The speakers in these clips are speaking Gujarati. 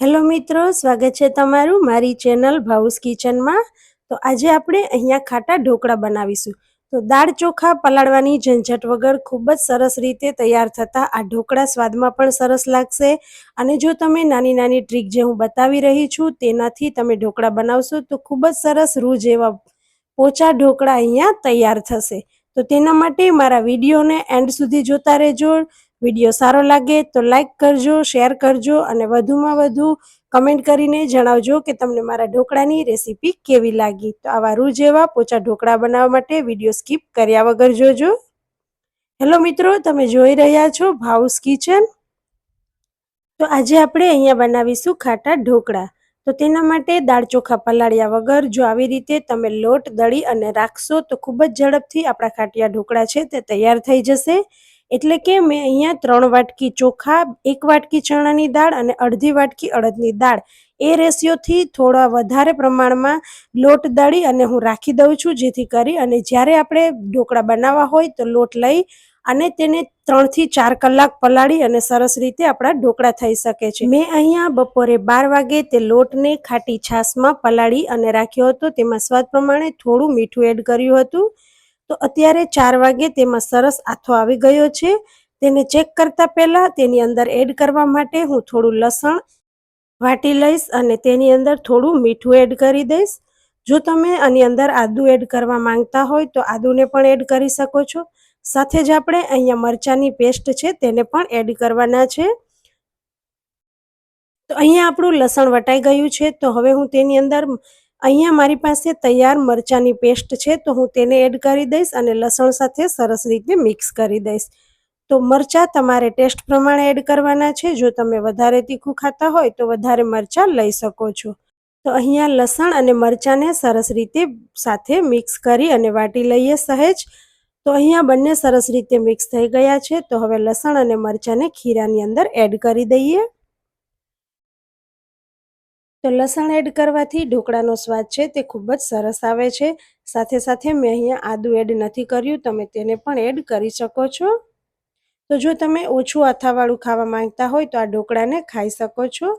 હેલો મિત્રો, સ્વાગત છે તમારું મારી ચેનલ ભાઉસ કિચનમાં. તો આજે આપણે અહીંયા ખાટા ઢોકળા બનાવીશું. તો દાળ ચોખા પલાળવાની ઝંઝટ વગર ખૂબ જ સરસ રીતે તૈયાર થતા આ ઢોકળા સ્વાદમાં પણ સરસ લાગશે. અને જો તમે નાની નાની ટ્રીક જે હું બતાવી રહી છું તેનાથી તમે ઢોકળા બનાવશો તો ખૂબ જ સરસ રૂ જેવા પોચા ઢોકળા અહીંયા તૈયાર થશે. તો તેના માટે મારા વિડીયોને એન્ડ સુધી જોતા રહેજો. વીડિયો સારો લાગે તો લાઈક કરજો, શેર કરજો અને વધુમાં વધુ કમેન્ટ કરીને જણાવજો કે તમને મારા ઢોકળાની રેસીપી કેવી લાગી. તો આવા રૂ જેવા પોચા ઢોકળા બનાવવા માટે વીડિયો સ્કીપ કર્યા વગર જોજો. હેલો મિત્રો, તમે જોઈ રહ્યા છો ભાઉસ કિચન. તો આજે આપણે અહીંયા બનાવીશું ખાટા ઢોકળા. તો તેના માટે દાળ ચોખા પલાળ્યા વગર જો આવી રીતે તમે લોટ દળી અને રાખશો તો ખૂબ જ ઝડપથી આપણા ખાટિયા ઢોકળા છે તે તૈયાર થઈ જશે. એટલે કે મેં અહીંયા ત્રણ વાટકી ચોખા, એક વાટકી ચણાની દાળ અને અડધી વાટકી અડદની દાળ. એ રેશિયોથી થોડા વધારે પ્રમાણમાં લોટ દળી અને હું રાખી દઉં છું જેથી કરી અને જ્યારે આપણે ઢોકળા બનાવવા હોય તો લોટ લઈ અને તેને ત્રણથી ચાર કલાક પલાળી અને સરસ રીતે આપણા ઢોકળા થઈ શકે છે. મેં અહીંયા બપોરે બાર વાગે તે લોટને ખાટી છાશમાં પલાળી અને રાખ્યો હતો. તેમાં સ્વાદ પ્રમાણે થોડું મીઠું એડ કર્યું હતું. તો અત્યારે ચાર વાગે તેમાં સરસ આથો આવી ગયો છે. તેને ચેક કરતા પહેલા તેની અંદર એડ કરવા માટે હું થોડું લસણ વાટી લઈશ અને તેની અંદર થોડું મીઠું એડ કરી દઈશ. જો તમે આની અંદર આદુ એડ કરવા માંગતા હોય તો આદુને પણ એડ કરી શકો છો. સાથે જ આપણે અહીંયા મરચાંની પેસ્ટ છે તેને પણ એડ કરવાના છે. તો અહીંયા આપણું લસણ વટાઈ ગયું છે. તો હવે હું તેની અંદર અહીંયા મારી પાસે તૈયાર મરચાંની પેસ્ટ છે, તો હું તેને એડ કરી દઈશ અને લસણ સાથે સરસ રીતે મિક્સ કરી દઈશ. તો મરચાં તમારે ટેસ્ટ પ્રમાણે એડ કરવાના છે. જો તમે વધારે તીખું ખાતા હોય, તો વધારે મરચાં લઈ શકો છો. તો અહીંયા લસણ અને મરચાંને સરસ રીતે સાથે મિક્સ કરી અને વાટી લઈએ સહેજ. તો અહીંયા બંને સરસ રીતે મિક્સ થઈ ગયા છે. તો હવે લસણ અને મરચાંને ખીરાની અંદર એડ કરી દઈએ. તો લસણ એડ કરવાથી ઢોકળાનો સ્વાદ છે તે ખૂબ જ સરસ આવે છે. સાથે સાથે મેં અહીંયા આદું એડ નથી કર્યું, તમે તેને પણ એડ કરી શકો છો. તો જો તમે ઓછું આથાવાળું ખાવા માંગતા હોય તો આ ઢોકળાને ખાઈ શકો છો.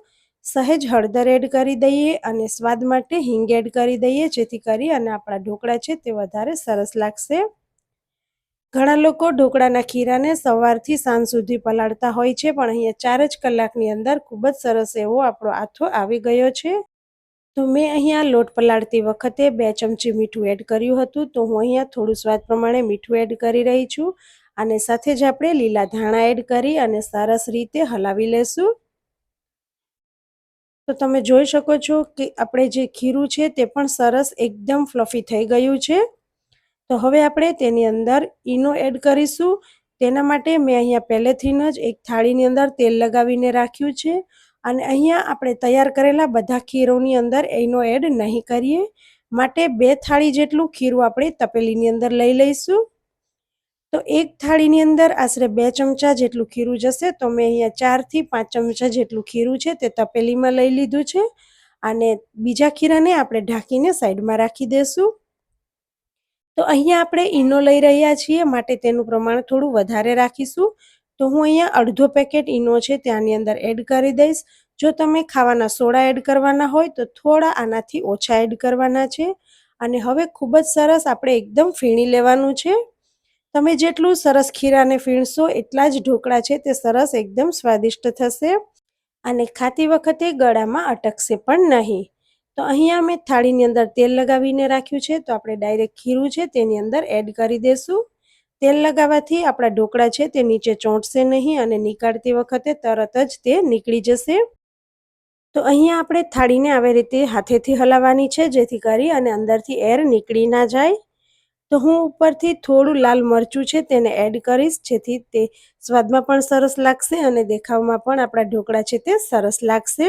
સહેજ હળદર એડ કરી દઈએ અને સ્વાદ માટે હિંગ એડ કરી દઈએ, જેથી કરી અને આપણા ઢોકળા છે તે વધારે સરસ લાગશે. ઘણા લોકો ઢોકળાના ખીરાને સવારથી સાંજ સુધી પલાળતા હોય છે, પણ અહીંયા ચાર જ કલાકની અંદર ખૂબ જ સરસ એવો આપણો આથો આવી ગયો છે. તો મેં અહીંયા લોટ પલાળતી વખતે બે ચમચી મીઠું એડ કર્યું હતું, તો હું અહીંયા થોડું સ્વાદ પ્રમાણે મીઠું એડ કરી રહી છું. અને સાથે જ આપણે લીલા ધાણા એડ કરી અને સરસ રીતે હલાવી લેશું. તો તમે જોઈ શકો છો કે આપણે જે ખીરું છે તે પણ સરસ એકદમ ફ્લફી થઈ ગયું છે. તો હવે આપણે તેની અંદર ઈનો એડ કરીશું. તેના માટે મેં અહીંયા પહેલેથી જ એક થાળીની અંદર તેલ લગાવીને રાખ્યું છે. અને અહીંયા આપણે તૈયાર કરેલા બધા ખીરોની અંદર એનો એડ નહીં કરીએ. માટે બે થાળી જેટલું ખીરું આપણે તપેલીની અંદર લઈ લઈશું. તો એક થાળીની અંદર આશરે બે ચમચા જેટલું ખીરું જશે. તો મેં અહીંયા ચારથી પાંચ ચમચા જેટલું ખીરું છે તે તપેલીમાં લઈ લીધું છે. અને બીજા ખીરાને આપણે ઢાંકીને સાઈડમાં રાખી દઈશું તો અહીંયા આપણે ઈનો લઈ રહ્યા છીએ, માટે તેનું પ્રમાણ થોડું વધારે રાખીશું. તો હું અહીંયા અડધો પેકેટ ઈનો છે ત્યાંની અંદર એડ કરી દઈશ. જો તમે ખાવાના સોડા એડ કરવાના હોય, તો થોડા આનાથી ઓછા એડ કરવાના છે. અને હવે ખૂબ જ સરસ આપણે એકદમ ફીણી લેવાનું છે. તમે જેટલું સરસ ખીરાને ફીણશો, એટલા જ ઢોકળા છે તે સરસ એકદમ સ્વાદિષ્ટ થશે. અને ખાતી વખતે ગળામાં અટકશે પણ નહીં. તો અહીંયા મેં થાળીની અંદર તેલ લગાવીને રાખ્યું છે. તો આપણે ડાયરેક્ટ ખીરું છે તેની અંદર એડ કરી દઈશું તેલ લગાવવાથી આપણા ઢોકળા છે તે નીચે ચોંટશે નહીં અને નીકાળતી વખતે તરત જ તે નીકળી જશે. તો અહીંયા આપણે થાળીને આવી રીતે હાથેથી હલાવવાની છે જેથી કરી અને અંદરથી એર નીકળી ના જાય. તો હું ઉપરથી થોડું લાલ મરચું છે તેને એડ કરીશ જેથી તે સ્વાદમાં પણ સરસ લાગશે અને દેખાવમાં પણ આપણા ઢોકળા છે તે સરસ લાગશે.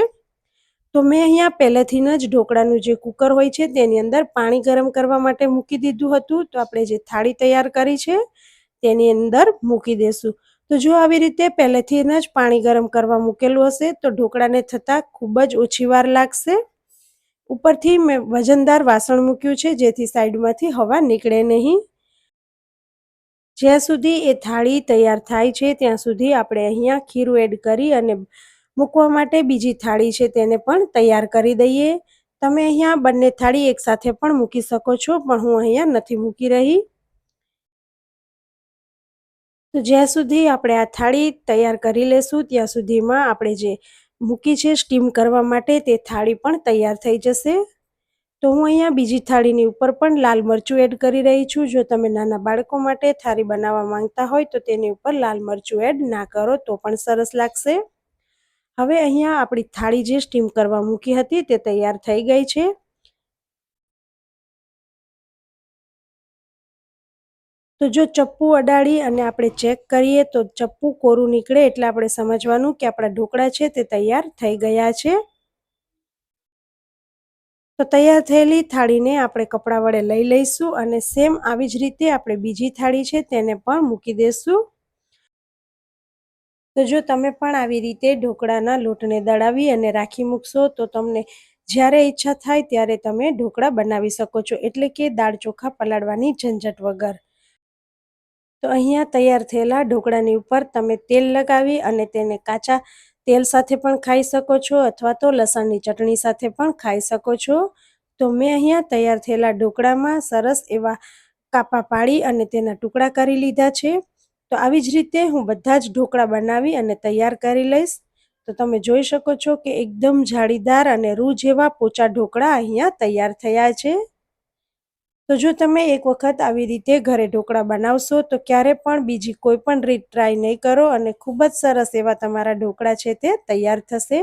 તો મેં અહીંયા પહેલેથી જ ઢોકળાનું જે કુકર હોય છે તેની અંદર પાણી ગરમ કરવા માટે મૂકી દીધું હતું. તો આપણે જે થાળી તૈયાર કરી છે તેની અંદર મૂકી દેશું. તો જો આવી રીતે પહેલેથી જ પાણી ગરમ કરવા મૂકેલું હશે તો ઢોકળાને થતાં ખૂબ જ ઓછી વાર લાગશે. ઉપરથી મેં વજનદાર વાસણ મૂક્યું છે જેથી સાઈડમાંથી હવા નીકળે નહીં. જ્યાં સુધી એ થાળી તૈયાર થાય છે ત્યાં સુધી આપણે અહીંયા ખીરું એડ કરી અને મૂકવા માટે બીજી થાળી છે તેને પણ તૈયાર કરી દઈએ. તમે અહીંયા બંને થાળી એકસાથે પણ મૂકી શકો છો, પણ હું અહીંયા નથી મૂકી રહી. તો જ્યાં સુધી આપણે આ થાળી તૈયાર કરી લેશું, ત્યાં સુધીમાં આપણે જે મૂકી છે સ્ટીમ કરવા માટે તે થાળી પણ તૈયાર થઈ જશે. તો હું અહીંયા બીજી થાળીની ઉપર પણ લાલ મરચું એડ કરી રહી છું. જો તમે નાના બાળકો માટે થાળી બનાવવા માંગતા હોય તો તેની ઉપર લાલ મરચું એડ ના કરો, તો પણ સરસ લાગશે. હવે અહીંયા આપણી થાળી જે સ્ટીમ કરવા મૂકી હતી તે તૈયાર થઈ ગઈ છે. તો જો ચપ્પુ અડાડી અને આપણે ચેક કરીએ તો ચપ્પુ કોરું નીકળે એટલે આપણે સમજવાનું કે આપણા ઢોકળા છે તે તૈયાર થઈ ગયા છે. તો તૈયાર થયેલી થાળીને આપણે કપડાં વડે લઈ લઈશું અને સેમ આવી જ રીતે આપણે બીજી થાળી છે તેને પણ મૂકી દઈશું તો જો તમે પણ આવી રીતે ઢોકળાના લોટને દળાવી અને રાખી મૂકશો, તો તમને જ્યારે ઈચ્છા થાય ત્યારે તમે ઢોકળા બનાવી શકો છો. એટલે કે દાળ ચોખા પલાળવાની ઝંઝટ વગર. તો અહીંયા તૈયાર થયેલા ઢોકળાની ઉપર તમે તેલ લગાવી અને તેને કાચા તેલ સાથે પણ ખાઈ શકો છો અથવા તો લસણની ચટણી સાથે પણ ખાઈ શકો છો. તો મેં અહીંયા તૈયાર થયેલા ઢોકળામાં સરસ એવા કાપા પાડી અને તેના ટુકડા કરી લીધા છે. તો આવી જ રીતે હું બધા જ ઢોકળા બનાવી અને તૈયાર કરી લઈશ. તો તમે જોઈ શકો છો કે એકદમ જાળીદાર અને રૂ જેવા પોચા ઢોકળા અહીંયા તૈયાર થયા છે. તો જો તમે એક વખત આવી રીતે ઘરે ઢોકળા બનાવશો, તો ક્યારે પણ બીજી કોઈ પણ રીત ટ્રાય નહીં કરો અને ખૂબ જ સરસ એવા તમારા ઢોકળા છે તે તૈયાર થશે.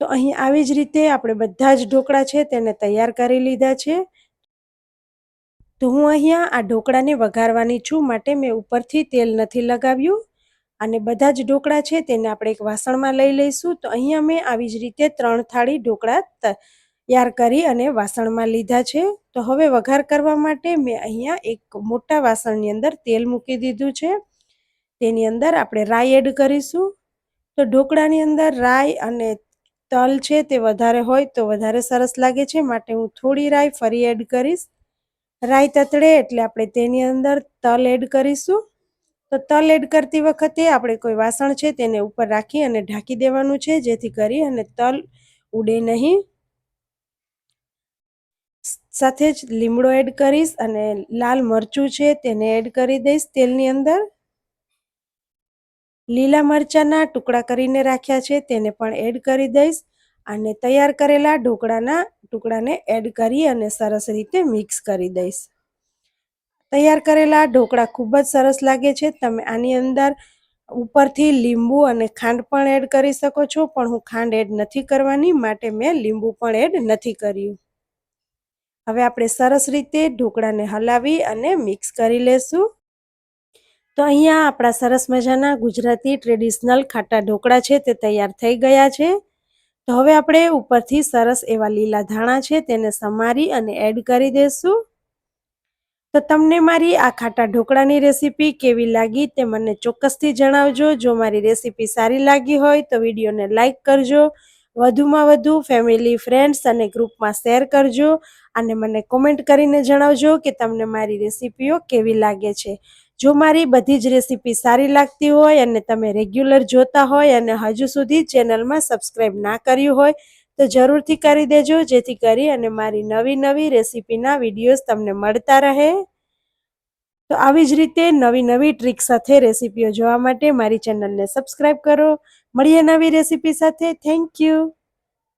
તો અહીં આવી જ રીતે આપણે બધા જ ઢોકળા છે તેને તૈયાર કરી લીધા છે. તો હું અહીંયા આ ઢોકળાને વઘારવાની છું માટે મેં ઉપરથી તેલ નથી લગાવ્યું અને બધા જ ઢોકળા છે તેને આપણે એક વાસણમાં લઈ લઈશું. તો અહીંયા મેં આવી જ રીતે ત્રણ થાળી ઢોકળા તૈયાર કરી અને વાસણમાં લીધા છે. તો હવે વઘાર કરવા માટે મેં અહીંયા એક મોટા વાસણની અંદર તેલ મૂકી દીધું છે. તેની અંદર આપણે રાઈ એડ કરીશું. તો ઢોકળાની અંદર રાઈ અને તલ છે તે વધારે હોય તો વધારે સરસ લાગે છે. માટે હું થોડી રાઈ ફરી એડ કરીશ. રાઈ તતડે એટલે આપણે તેની અંદર તલ એડ કરીશું. તો તલ એડ કરતી વખતે આપણે કોઈ વાસણ છે તેને ઉપર રાખી અને ઢાંકી દેવાનું છે, જેથી કરી અને તલ ઉડે નહીં. સાથે જ લીમડો એડ કરીશ અને લાલ મરચું છે તેને એડ કરી દઈશ તેલની અંદર. લીલા મરચાંના ટુકડા કરીને રાખ્યા છે તેને પણ એડ કરી દઈશ. અને તૈયાર કરેલા ઢોકળાના ટુકડાને એડ કરી અને સરસ રીતે મિક્સ કરી દઈશ. તૈયાર કરેલા ઢોકળા ખૂબ જ સરસ લાગે છે. તમે આની અંદર ઉપરથી લીંબુ અને ખાંડ પણ એડ કરી શકો છો, પણ હું ખાંડ એડ નથી કરવાની, માટે મેં લીંબુ પણ એડ નથી કર્યું. હવે આપણે સરસ રીતે ઢોકળાને હલાવી અને મિક્સ કરી લેશું. તો અહીંયા આપણા સરસ મજાના ગુજરાતી ટ્રેડિશનલ ખાટા ઢોકળા છે, તે તૈયાર થઈ ગયા છે. તો હવે આપણે ઉપરથી સરસ એવા લીલા ધાણા છે તેને સમારી અને એડ કરી દઈશું તો તમને મારી આ ખાટા ઢોકળાની રેસીપી કેવી લાગી તે મને ચોક્કસથી જણાવજો. જો મારી રેસીપી સારી લાગી હોય તો વિડીયોને લાઇક કરજો, વધુમાં વધુ ફેમિલી, ફ્રેન્ડ્સ અને ગ્રુપમાં શેર કરજો અને મને કોમેન્ટ કરીને જણાવજો કે તમને મારી રેસીપીઓ કેવી લાગે છે. જો મારી બધી જ રેસીપી સારી લાગતી હોય અને તમે રેગ્યુલર જોતા હોય અને હજુ સુધી ચેનલમાં સબસ્ક્રાઈબ ના કર્યું હોય, તો જરૂરથી કરી દેજો, જેથી કરી અને મારી નવી નવી રેસીપીના વિડીયોઝ તમને મળતા રહે. તો આવી જ રીતે નવી નવી ટ્રીક સાથે રેસીપીઓ જોવા માટે મારી ચેનલને સબસ્ક્રાઈબ કરો. મળીએ નવી રેસીપી સાથે. Thank you.